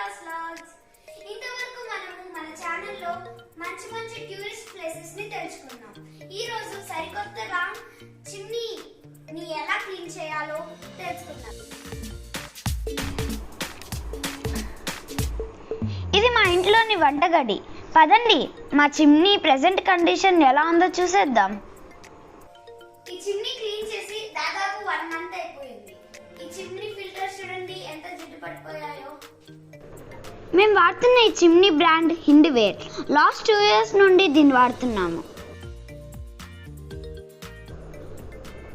Vilas logs ఇంతవరకు మనము మన ఛానల్లో మంచి మంచి టూరిస్ట్ ప్లేసెస్ని తెలుసుకున్నాం. ఈ రోజు సరికొత్తగా చిమ్నీ ని ఎలా క్లీన్ చేయాలో తెలుసుకుందాం. ఇది మా ఇంట్లోని వంటగది. పదండి మా చిమ్నీ ప్రెజెంట్ కండిషన్ ఎలా ఉందో చూసేద్దాం. ఈ చిమ్నీ క్లీన్ చేసి దాదాపు వన్ మంత్ అయిపోయింది. ఈ చిమ్నీ ఫిల్టర్స్ చూడండి ఎంత జిడ్డు పడిపోయాయో మేము వాడుతున్న ఈ chimney brand Hindware. Last two years నుండి దీన్ని వాడుతున్నాము.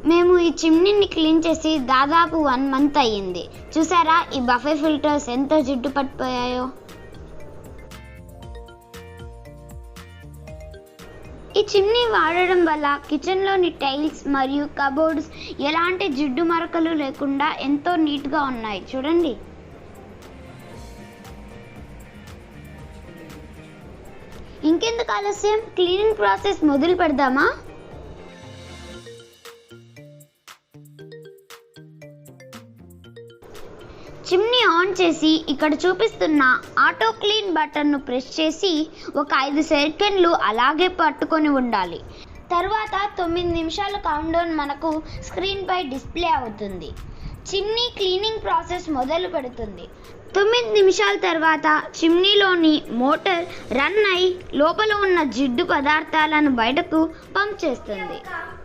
మేము ఈ చిమ్నీని క్లీన్ చేసి దాదాపు వన్ మంత్ అయ్యింది. చూసారా ఈ బఫే ఫిల్టర్స్ ఎంత జిడ్డు పట్టిపోయాయో. ఈ చిమ్నీ వాడడం వల్ల కిచెన్లోని టైల్స్ మరియు కబోర్డ్స్ ఎలాంటి జిడ్డు మరకలు లేకుండా ఎంతో నీట్గా ఉన్నాయి. చూడండి. ఇంకెందుకు ఆలస్యం? క్లీనింగ్ ప్రాసెస్ మొదలు పెడదామా? చిమ్నీ ఆన్ చేసి ఇక్కడ చూపిస్తున్న ఆటో క్లీన్ బటన్ను ప్రెస్ చేసి ఒక ఐదు సెకండ్లు అలాగే పట్టుకొని ఉండాలి. తర్వాత తొమ్మిది నిమిషాల కౌంట్డౌన్ మనకు స్క్రీన్పై డిస్ప్లే అవుతుంది. చిమ్నీ క్లీనింగ్ ప్రాసెస్ మొదలు పెడుతుంది. తొమ్మిది నిమిషాల తర్వాత చిమ్నీలోని మోటార్ రన్ అయి లోపల ఉన్న జిడ్డు పదార్థాలను బయటకు పంప్ చేస్తుంది.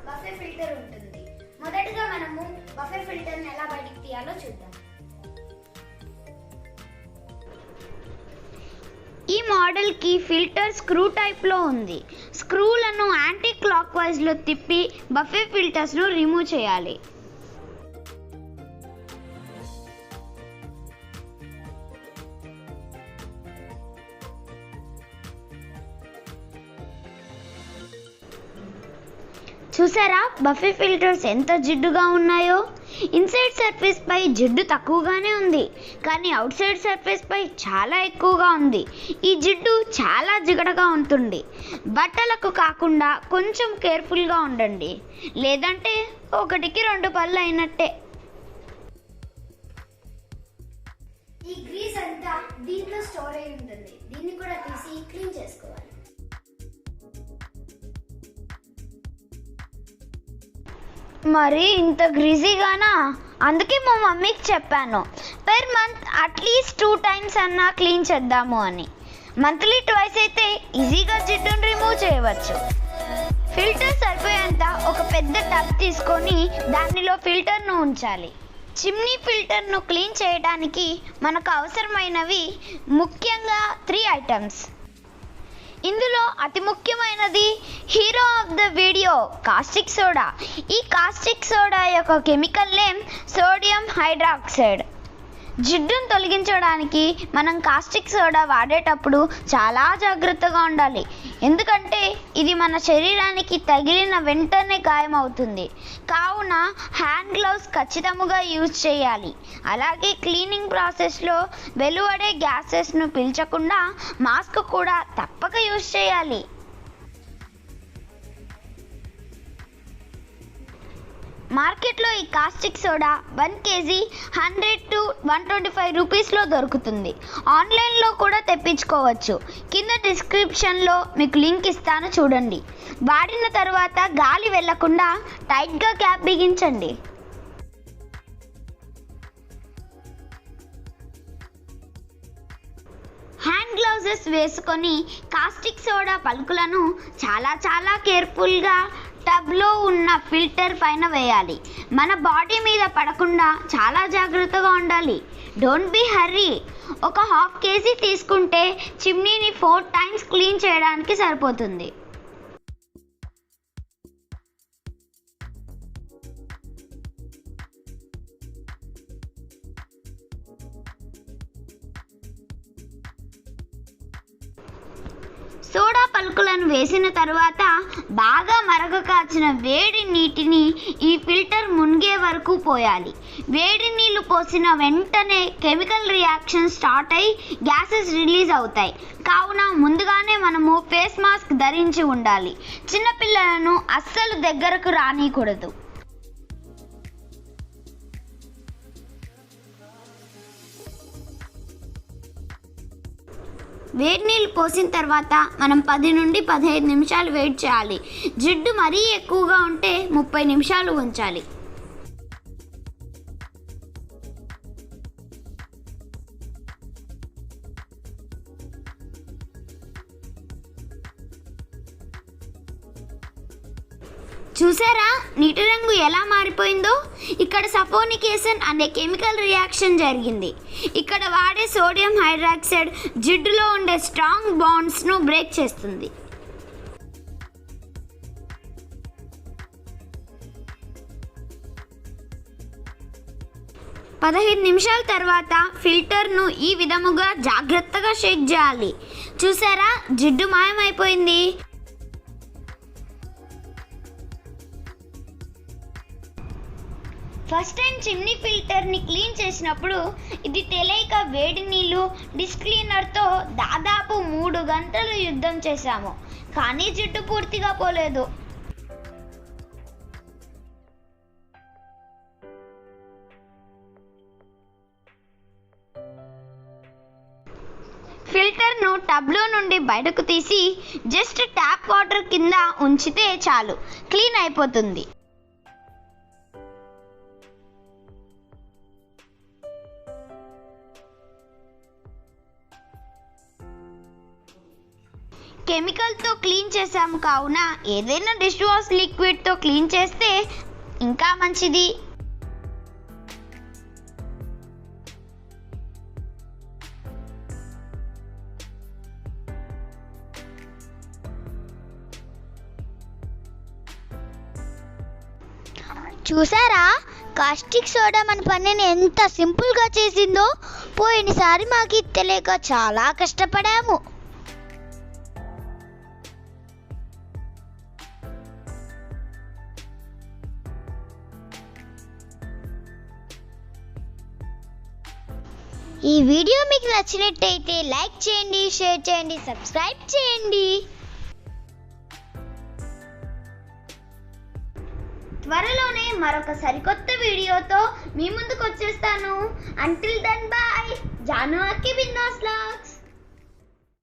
బఫే ఫిల్టర్ ఉంటుంది. మొదటగా మనము బఫే ఎలా బయటికి తీయాలో చూద్దాం. ఈ మోడల్కి ఫిల్టర్ స్క్రూ టైప్లో ఉంది. స్క్రూలను యాంటీ క్లాక్ వైజ్లో తిప్పి బఫే ఫిల్టర్స్ను రిమూవ్ చేయాలి. చూసారా? బఫే ఫిల్టర్స్ ఎంత జిడ్డుగా ఉన్నాయో? ఇన్సైడ్ సర్ఫేస్ పై జిడ్డు తక్కువగానే ఉంది. కానీ అవుట్ సైడ్ సర్ఫేస్ పై చాలా ఎక్కువగా ఉంది. ఈ జిడ్డు చాలా జిగటగా ఉంటుంది. బట్టలకు కాకుండా కొంచెం కేర్ఫుల్గా ఉండండి. లేదంటే ఒకటికి రెండు పళ్ళు అయినట్టే. ఈ గ్రీస్ అంతా దీంట్లో స్టోర్ అయి ఉంటుంది. దీన్ని కూడా తీసి క్లీన్ చేసుకోవాలి. మరి ఇంత గ్రీజీగానా? అందుకే మా మమ్మీకి చెప్పాను. Per month at least two times అన్నా క్లీన్ చేద్దాము అని. మంత్లీ ట్వైస్ అయితే ఈజీగా జిడ్డును రిమూవ్ చేయవచ్చు. ఫిల్టర్ సరిపోయేంత ఒక పెద్ద టబ్ తీసుకొని దానిలో ఫిల్టర్ను ఉంచాలి. చిమ్నీ ఫిల్టర్ను క్లీన్ చేయడానికి మనకు అవసరమైనవి ముఖ్యంగా త్రీ ఐటమ్స్ ఇందులో అతి ముఖ్యమైనది hero of the video caustic soda. ఈ కాస్టిక్ సోడా యొక్క కెమికల్ నేమ్ సోడియం హైడ్రాక్సైడ్. జిడ్డును తొలగించడానికి మనం కాస్టిక్ సోడా వాడేటప్పుడు చాలా జాగ్రత్తగా ఉండాలి. ఎందుకంటే ఇది మన శరీరానికి తగిలిన వెంటనే గాయమవుతుంది. కావున హ్యాండ్ గ్లౌస్ ఖచ్చితంగా యూజ్ చేయాలి. అలాగే క్లీనింగ్ ప్రాసెస్లో వెలువడే గ్యాసెస్ను పీల్చకుండా మాస్క్ కూడా తప్పక యూజ్ చేయాలి. మార్కెట్లో ఈ caustic soda one KG hundred to one twenty five రూపీస్లో దొరుకుతుంది. ఆన్లైన్లో కూడా తెప్పించుకోవచ్చు. కింద డిస్క్రిప్షన్లో మీకు లింక్ ఇస్తాను చూడండి. వాడిన తర్వాత గాలి వెళ్ళకుండా టైట్గా క్యాప్ బిగించండి. హ్యాండ్ గ్లౌజెస్ వేసుకొని కాస్టిక్ సోడా పలుకులను చాలా చాలా కేర్ఫుల్గా టబ్లో ఉన్న ఫిల్టర్ పైన వేయాలి. మన బాడీ మీద పడకుండా చాలా జాగ్రత్తగా ఉండాలి. Don't be hurry. ఒక హాఫ్ కేజీ తీసుకుంటే చిమ్నీని ఫోర్ టైమ్స్ క్లీన్ చేయడానికి సరిపోతుంది. పలుకులను వేసిన తర్వాత బాగా మరగ కాచిన వేడి నీటిని ఈ ఫిల్టర్ మునిగే వరకు పోయాలి. వేడి నీళ్ళు పోసిన వెంటనే కెమికల్ రియాక్షన్ స్టార్ట్ అయి గ్యాసెస్ రిలీజ్ అవుతాయి. కావున ముందుగానే మనము ఫేస్ మాస్క్ ధరించి ఉండాలి. చిన్నపిల్లలను అస్సలు దగ్గరకు రానికూడదు. వేడి నీళ్ళు పోసిన తర్వాత మనం పది నుండి పదిహేను నిమిషాలు వెయిట్ చేయాలి. జిడ్డు మరీ ఎక్కువగా ఉంటే ముప్పై నిమిషాలు ఉంచాలి. చూసారా? నీటిని ఎలా మారిపోయిందో? ఇక్కడ సపోనికేషన్ అనే కెమికల్ రియాక్షన్ జరిగింది. ఇక్కడ వాడే సోడియం హైడ్రాక్సైడ్ జిడ్డులో ఉండే స్ట్రాంగ్ బాండ్స్ను బ్రేక్ చేస్తుంది. పదహైదు నిమిషాల తర్వాత ఫిల్టర్ను ఈ విధముగా జాగ్రత్తగా షేక్ చేయాలి. చూసారా? జిడ్డు మాయమైపోయింది. ఫస్ట్ టైం చిమ్నీ ఫిల్టర్ని క్లీన్ చేసినప్పుడు ఇది తెలియక వేడి నీళ్ళు డిస్క్లీనర్తో దాదాపు మూడు గంటలు యుద్ధం చేశాము. కానీ జుట్టు పూర్తిగా పోలేదు. ఫిల్టర్ను టబ్లో నుండి బయటకు తీసి జస్ట్ ట్యాప్ వాటర్ కింద ఉంచితే చాలు. క్లీన్ అయిపోతుంది. కెమికల్తో క్లీన్ చేసాము కావున ఏదైనా డిష్ వాష్ లిక్విడ్తో క్లీన్ చేస్తే ఇంకా మంచిది. చూసారా? కాస్టిక్ సోడా మన పనిని ఎంత సింపుల్గా చేసిందో పోయినసారి మాకు తెలియక చాలా కష్టపడాము. ఈ వీడియో మీకు నచ్చినట్టయితే లైక్ చేయండి షేర్ చేయండి సబ్స్క్రైబ్ చేయండి. త్వరలోనే మరొక సరికొత్త వీడియోతో మీ ముందుకు వచ్చేస్తాను. అంటిల్ దెన్ బాయ్ జాను అక్కి బిందాస్ లాక్స్.